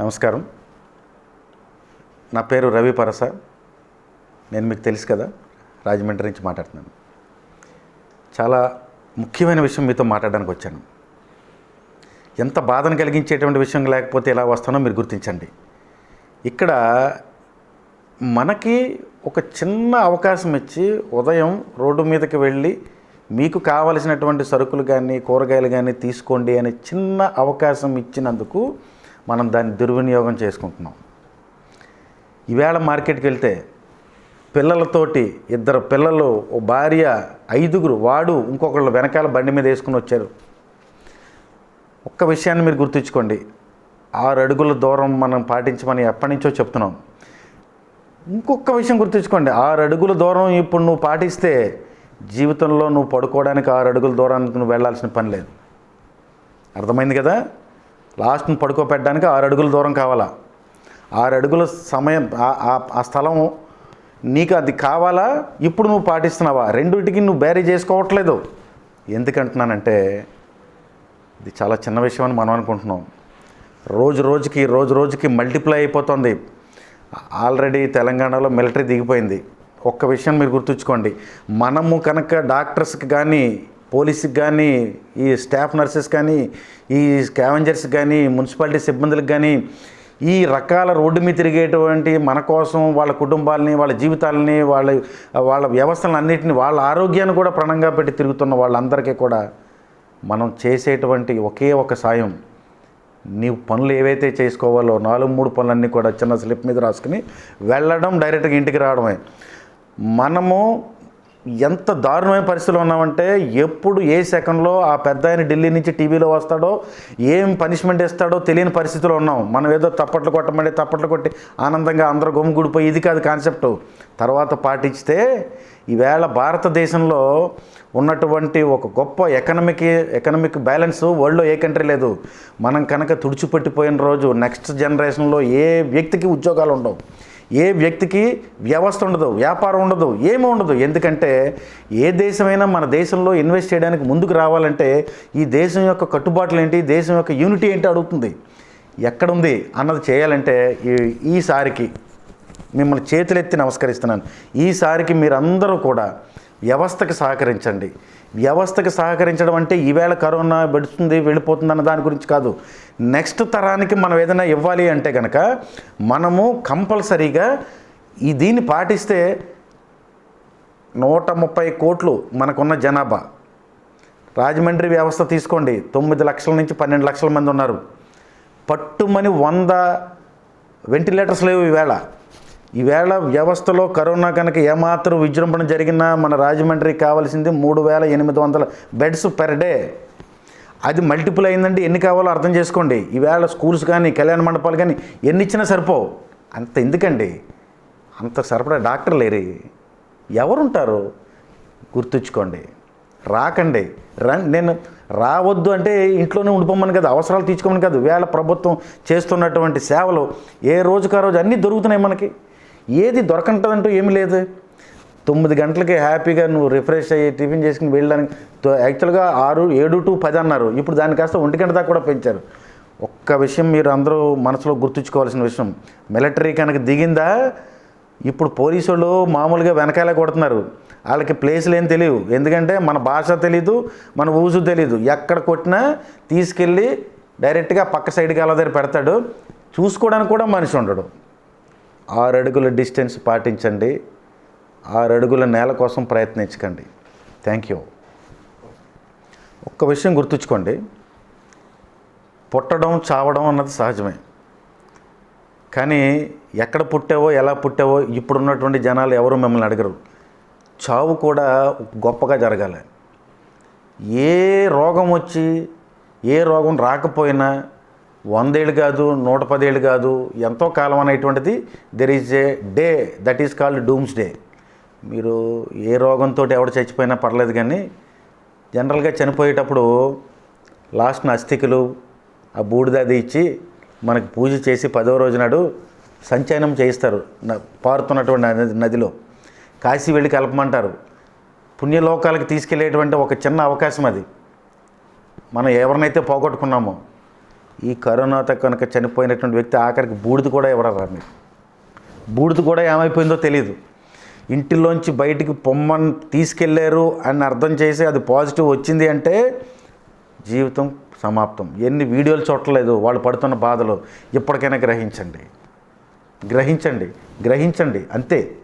నమస్కారం. నా పేరు రవి పరస. నేను మీకు తెలుసు కదా రాజమండ్రి నుంచి మాట్లాడుతున్నాను. చాలా ముఖ్యమైన విషయం మీతో మాట్లాడడానికి వచ్చాను. ఎంత బాధను కలిగించేటువంటి విషయం లేకపోతే ఎలా వస్తానో మీరు గుర్తించండి. ఇక్కడ మనకి ఒక చిన్న అవకాశం ఇచ్చి ఉదయం రోడ్డు మీదకి వెళ్ళి మీకు కావలసినటువంటి సరుకులు కానీ కూరగాయలు కానీ తీసుకోండి అనే చిన్న అవకాశం ఇచ్చినందుకు మనం దాన్ని దుర్వినియోగం చేసుకుంటున్నాం. ఈవేళ మార్కెట్కి వెళ్తే పిల్లలతోటి ఇద్దరు పిల్లలు ఓ భార్య ఐదుగురు వాడు ఇంకొకళ్ళు వెనకాల బండి మీద వేసుకుని వచ్చారు. ఒక్క విషయాన్ని మీరు గుర్తుంచుకోండి. ఆరు అడుగుల దూరం మనం పాటించమని ఎప్పటి నుంచో చెప్తున్నాం. ఇంకొక విషయం గుర్తుంచుకోండి. ఆరు అడుగుల దూరం ఇప్పుడు నువ్వు పాటిస్తే జీవితంలో నువ్వు పడుకోవడానికి ఆరు అడుగుల దూరానికి నువ్వు వెళ్ళాల్సిన పని లేదు. అర్థమైంది కదా? లాస్ట్ను పడుకోపెట్టడానికి ఆరు అడుగుల దూరం కావాలా? ఆరు అడుగుల సమయం ఆ- ఆ- ఆ స్థలం నీకు అది కావాలా? ఇప్పుడు నువ్వు పాటిస్తున్నావా? రెండింటికి నువ్వు బ్యారీ చేసుకోవట్లేదు. ఎందుకంటున్నానంటే ఇది చాలా చిన్న విషయం అని మనం అనుకుంటున్నాం. రోజు రోజుకి రోజు రోజుకి మల్టిప్లై అయిపోతుంది. ఆల్రెడీ తెలంగాణలో మిలిటరీ దిగిపోయింది. ఒక్క విషయం మీరు గుర్తుంచుకోండి. మనము కనుక డాక్టర్స్కి కానీ పోలీస్కి కానీ ఈ స్టాఫ్ నర్సెస్ కానీ ఈ స్కావెంజర్స్ కానీ మున్సిపాలిటీ సిబ్బందులకు కానీ ఈ రకాల రోడ్డు మీద తిరిగేటువంటి మన కోసం వాళ్ళ కుటుంబాలని వాళ్ళ జీవితాలని వాళ్ళ వాళ్ళ వ్యవస్థలను అన్నింటిని వాళ్ళ ఆరోగ్యాన్ని కూడా ప్రణంగా పెట్టి తిరుగుతున్న వాళ్ళందరికీ కూడా మనం చేసేటువంటి ఒకే ఒక సాయం. నీవు పనులు ఏవైతే చేసుకోవాలో నాలుగు మూడు పనులన్నీ కూడా చిన్న స్లిప్ మీద రాసుకుని వెళ్ళడం డైరెక్ట్గా ఇంటికి రావడమే. మనము ఎంత దారుణమైన పరిస్థితిలో ఉన్నామంటే ఎప్పుడు ఏ సెకండ్లో ఆ పెద్ద ఆయన ఢిల్లీ నుంచి టీవీలో వస్తాడో ఏం పనిష్మెంట్ ఇస్తాడో తెలియని పరిస్థితిలో ఉన్నాం. మనం ఏదో తప్పట్లు కొట్టమంటే తప్పట్లు కొట్టి ఆనందంగా అందరూ గుమిగూడిపోయి ఇది కాదు కాన్సెప్ట్. తర్వాత పాటించితే ఈవేళ భారతదేశంలో ఉన్నటువంటి ఒక గొప్ప ఎకనమిక్ ఎకనమిక్ బ్యాలెన్స్ వరల్డ్లో ఏ కంట్రీ లేదు. మనం కనుక తుడిచిపెట్టిపోయిన రోజు నెక్స్ట్ జనరేషన్లో ఏ వ్యక్తికి ఉద్యోగాలు ఉండవు. ఏ వ్యక్తికి వ్యవస్థ ఉండదు వ్యాపారం ఉండదు ఏమీ ఉండదు. ఎందుకంటే ఏ దేశమైనా మన దేశంలో ఇన్వెస్ట్ చేయడానికి ముందుకు రావాలంటే ఈ దేశం యొక్క కట్టుబాట్లు ఏంటి దేశం యొక్క యూనిటీ ఏంటి అడుగుతుంది. ఎక్కడుంది అన్నది చేయాలంటే ఈ ఈసారికి మిమ్మల్ని చేతులెత్తి నమస్కరిస్తున్నాను. ఈసారికి మీరందరూ కూడా వ్యవస్థకి సహకరించండి. వ్యవస్థకి సహకరించడం అంటే ఈవేళ కరోనా పెడుతుంది వెళ్ళిపోతుంది అన్న దాని గురించి కాదు. నెక్స్ట్ తరానికి మనం ఏదైనా ఇవ్వాలి అంటే కనుక మనము కంపల్సరీగా ఈ దీన్ని పాటిస్తే నూట ముప్పై కోట్లు మనకున్న జనాభా. రాజమండ్రి వ్యవస్థ తీసుకోండి. తొమ్మిది లక్షల నుంచి పన్నెండు లక్షల మంది ఉన్నారు. పట్టుమని వంద వెంటిలేటర్స్ లేవు ఈవేళ. ఈవేళ వ్యవస్థలో కరోనా కనుక ఏమాత్రం విజృంభణ జరిగినా మన రాజమండ్రికి కావాల్సింది మూడు వేల ఎనిమిది వందల బెడ్స్ పెర్ డే అది మల్టిపుల్ అయిందంటే ఎన్ని కావాలో అర్థం చేసుకోండి. ఈవేళ స్కూల్స్ కానీ కళ్యాణ మండపాలు కానీ ఎన్ని ఇచ్చినా సరిపోవు. అంత ఎందుకండి? అంత సరిపడా డాక్టర్ లేరు. ఎవరుంటారు? గుర్తుంచుకోండి. రాకండి. రా నేను రావద్దు అంటే ఇంట్లోనే ఉండిపోమని కదా అవసరాలు తీసుకోమని కాదు. వేళ ప్రభుత్వం చేస్తున్నటువంటి సేవలు ఏ రోజుకారోజు రోజు అన్నీ దొరుకుతున్నాయి మనకి. ఏది దొరకంటదంటూ ఏమీ లేదు. తొమ్మిది గంటలకి హ్యాపీగా నువ్వు రిఫ్రెష్ అయ్యి టిఫిన్ చేసుకుని వెళ్ళడానికి యాక్చువల్గా ఆరు ఏడు టు పది అన్నారు. ఇప్పుడు దాని కాస్త ఒంటి గంట దాకా కూడా పెంచారు. ఒక్క విషయం మీరు అందరూ మనసులో గుర్తుంచుకోవాల్సిన విషయం. మిలిటరీ కనుక దిగిందా? ఇప్పుడు పోలీసు వాళ్ళు మామూలుగా వెనకాల కొడుతున్నారు. వాళ్ళకి ప్లేసులు ఏం తెలియవు. ఎందుకంటే మన భాష తెలీదు మన ఊజు తెలీదు. ఎక్కడ కొట్టినా తీసుకెళ్ళి డైరెక్ట్గా పక్క సైడ్కి అలా దగ్గర పెడతాడు. చూసుకోవడానికి కూడా మనిషి ఉండడు. ఆరు అడుగుల డిస్టెన్స్ పాటించండి. ఆరు అడుగుల నేల కోసం ప్రయత్నించకండి. థ్యాంక్ యూ ఒక్క విషయం గుర్తుంచుకోండి. పుట్టడం చావడం అన్నది సహజమే. కానీ ఎక్కడ పుట్టావో ఎలా పుట్టావో ఇప్పుడున్నటువంటి జనాలు ఎవరు మిమ్మల్ని అడగరు. చావు కూడా గొప్పగా జరగాలి. ఏ రోగం వచ్చి ఏ రోగం రాకపోయినా వందేళ్ళు కాదు నూట పదేళ్ళు కాదు ఎంతో కాలం అనేటువంటిది there is a day that is called doomsday మీరు ఏ రోగంతో ఎవడు చచ్చిపోయినా పర్లేదు కానీ జనరల్గా చనిపోయేటప్పుడు లాస్ట్ అస్థికులు ఆ బూడిద అది ఇచ్చి మనకి పూజ చేసి పదవ రోజు నాడు సంచయనం చేయిస్తారు పారుతున్నటువంటి నదిలో. కాశీ వెళ్ళి కలపమంటారు. పుణ్యలోకాలకు తీసుకెళ్ళేటువంటి ఒక చిన్న అవకాశం అది. మనం ఎవరినైతే పోగొట్టుకున్నామో ఈ కరోనాతో కనుక చనిపోయినటువంటి వ్యక్తి ఆఖరికి బూడిద కూడా ఎవరరా మీరు బూడిద కూడా ఏమైపోయిందో తెలియదు ఇంటిలోంచి బయటికి పొమ్మని తీసుకెళ్ళారు అని అర్థం చేసి అది పాజిటివ్ వచ్చింది అంటే జీవితం సమాప్తం. ఎన్ని వీడియోలు చూడలేదు వాళ్ళు పడుతున్న బాధలు. ఇప్పటికైనా గ్రహించండి. గ్రహించండి. గ్రహించండి. అంతే.